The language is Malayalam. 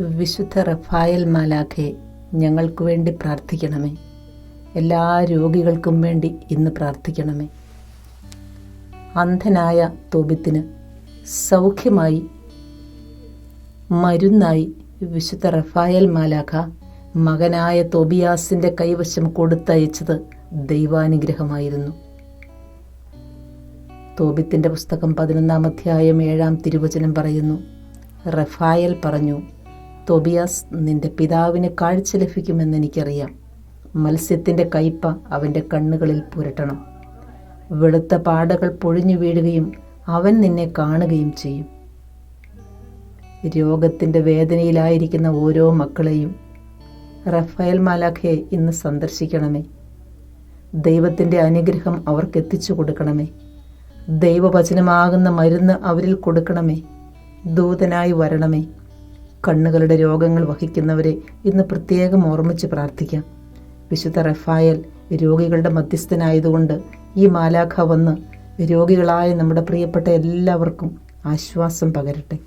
വിശുദ്ധ റഫായൽ മാലാഖെ ഞങ്ങൾക്ക് വേണ്ടി പ്രാർത്ഥിക്കണമേ. എല്ലാ രോഗികൾക്കും വേണ്ടി ഇന്ന് പ്രാർത്ഥിക്കണമേ. അന്ധനായ തോബിത്തിന് സൗഖ്യമായി മരുന്നായി വിശുദ്ധ റഫായൽ മാലാഖ മകനായ തോബിയാസിന്റെ കൈവശം കൊടുത്തയച്ചത് ദൈവാനുഗ്രഹമായിരുന്നു. തോബിത്തിന്റെ പുസ്തകം പതിനൊന്നാം അധ്യായം ഏഴാം തിരുവചനം പറയുന്നു റഫായൽ പറഞ്ഞു തോബിയാസ് നിന്റെ പിതാവിന് കാഴ്ച ലഭിക്കുമെന്ന് എനിക്കറിയാം. മത്സ്യത്തിന്റെ കയ്പ അവന്റെ കണ്ണുകളിൽ പുരട്ടണം. വെളുത്ത പാടകൾ പൊഴിഞ്ഞു വീഴുകയും അവൻ നിന്നെ കാണുകയും ചെയ്യും. രോഗത്തിന്റെ വേദനയിലായിരിക്കുന്ന ഓരോ മക്കളെയും റഫേൽ മാലാഖയെ ഇന്ന് സന്ദർശിക്കണമേ. ദൈവത്തിന്റെ അനുഗ്രഹം അവർക്ക് എത്തിച്ചു കൊടുക്കണമേ. ദൈവവചനമാകുന്ന മരുന്ന് അവരിൽ കൊടുക്കണമേ. ദൂതനായി വരണമേ. കണ്ണുകളുടെ രോഗങ്ങൾ വഹിക്കുന്നവരെ ഇന്ന് പ്രത്യേകം ഓർമ്മിച്ച് പ്രാർത്ഥിക്കാം. വിശുദ്ധ റഫായൽ രോഗികളുടെ മധ്യസ്ഥനായതുകൊണ്ട് ഈ മാലാഖ വന്ന് രോഗികളായ നമ്മുടെ പ്രിയപ്പെട്ട എല്ലാവർക്കും ആശ്വാസം പകരട്ടെ.